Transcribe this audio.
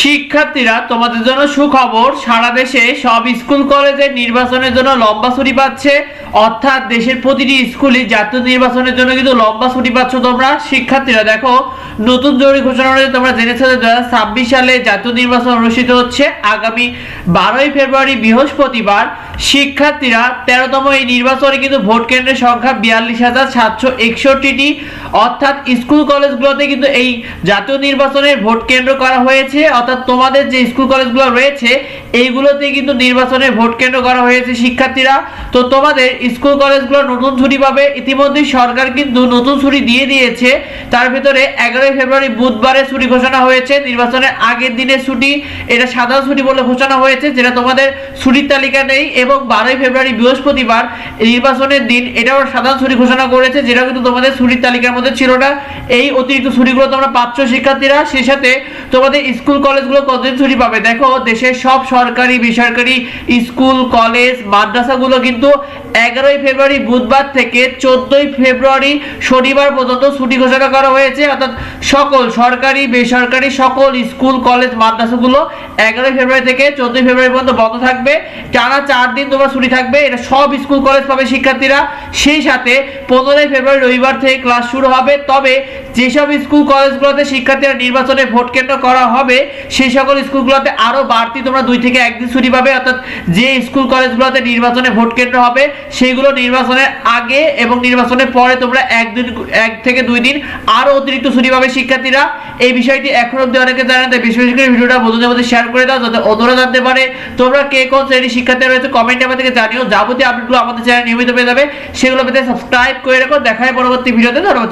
শিক্ষার্থীরা তোমাদের জন্য সুখবর, সারা দেশে সব স্কুল কলেজে নির্বাচনের জন্য লম্বা ছুটি পাচ্ছে। অর্থাৎ দেশের প্রতিটি স্কুলে জাতীয় নির্বাচনের জন্য কিন্তু লম্বা ছুটি পাচ্ছ তোমরা। শিক্ষার্থীরা, দেখো, নতুন জরুরি ঘোষণা অনুযায়ী তোমরা জেনেছো যে দু সালে জাতীয় নির্বাচন অনুষ্ঠিত হচ্ছে। আগামী বারোই ফেব্রুয়ারি, বৃহস্পতিবার। শিক্ষার্থীরা তেরোতম এই নির্বাচনে কিন্তু ভোট কেন্দ্রের সংখ্যা বিয়াল্লিশ হাজার সাতশো একষট্টিটি। অর্থাৎ স্কুল কলেজগুলোতে কিন্তু এই জাতীয় নির্বাচনের ভোট কেন্দ্র করা হয়েছে। অর্থাৎ তোমাদের যে স্কুল কলেজগুলো রয়েছে, এইগুলোতে কিন্তু নির্বাচনের ভোট কেন্দ্র করা হয়েছে শিক্ষার্থীরা। তো তোমাদের স্কুল কলেজগুলো নতুন ছুটি পাবে। ইতিমধ্যে সরকার কিন্তু নতুন ছুটি দিয়ে দিয়েছে। তার ভিতরে এগারোই ফেব্রুয়ারি বুধবারে ছুটি ঘোষণা হয়েছে। নির্বাচনের আগের দিনের ছুটি, এটা সাধারণ ছুটি বলে ঘোষণা হয়েছে, যেটা তোমাদের ছুটির তালিকা নেই। এবং বারোই ফেব্রুয়ারি বৃহস্পতিবার নির্বাচনের দিন এটাও সাধারণ ছুটি ঘোষণা করেছে, যেটা কিন্তু তোমাদের ছুটির তালিকার মধ্যে ছিল না। এই অতিরিক্ত ছুটিগুলো তোমরা পাচ্ছ শিক্ষার্থীরা। সেই সাথে তোমাদের স্কুল কলেজগুলো কতদিন ছুটি পাবে? দেখো, দেশের সব সরকারি, বেসরকারি স্কুল, কলেজ, মাদ্রাসাগুলো কিন্তু এগারোই ফেব্রুয়ারি বুধবার থেকে চোদ্দই ফেব্রুয়ারি শনিবার পর্যন্ত ছুটি ঘোষণা করা হয়েছে। অর্থাৎ সকল সরকারি, বেসরকারি সকল স্কুল, কলেজ, মাদ্রাসাগুলো এগারোই ফেব্রুয়ারি থেকে চোদ্দই ফেব্রুয়ারি পর্যন্ত বন্ধ থাকবে। টানা চার দিন তোমার ছুটি থাকবে। এটা সব স্কুল, কলেজ পাবে শিক্ষার্থীরা। সেই সাথে পনেরোই ফেব্রুয়ারি রবিবার থেকে ক্লাস শুরু হবে। তবে যেসব স্কুল, কলেজগুলোতে শিক্ষার্থীরা নির্বাচনে ভোট কেন্দ্র করা হবে সেই সকল স্কুলগুলোতে আরও বাড়তি তোমরা দুই থেকে একদিন ছুটি পাবে, অর্থাৎ যে স্কুল কলেজগুলোতে নির্বাচনে ভোট কেন্দ্র হবে সেইগুলো নির্বাচনের আগে এবং নির্বাচনের পরে তোমরা একদিন, এক থেকে দুই দিন আরও অতিরিক্ত ছুটি পাবে শিক্ষার্থীরা। এই বিষয়টি এখন অব্দি অনেকে জানেন তাই বেশি বেশি করে ভিডিওটা বন্ধুদের মধ্যে শেয়ার করে দাও, যাতে অন্যরা জানতে পারে তোমরা কে কোন শ্রেণির শিক্ষার্থী রয়েছে। কমেন্টে আমাদেরকে জানিও, যাবতীয় আপডেটগুলো আমাদের চ্যানেল নিয়মিত পেয়ে যাবে। সেগুলো পেতে সাবস্ক্রাইব করে রাখো, দেখায় পরবর্তী ভিডিওতে, ধন্যবাদ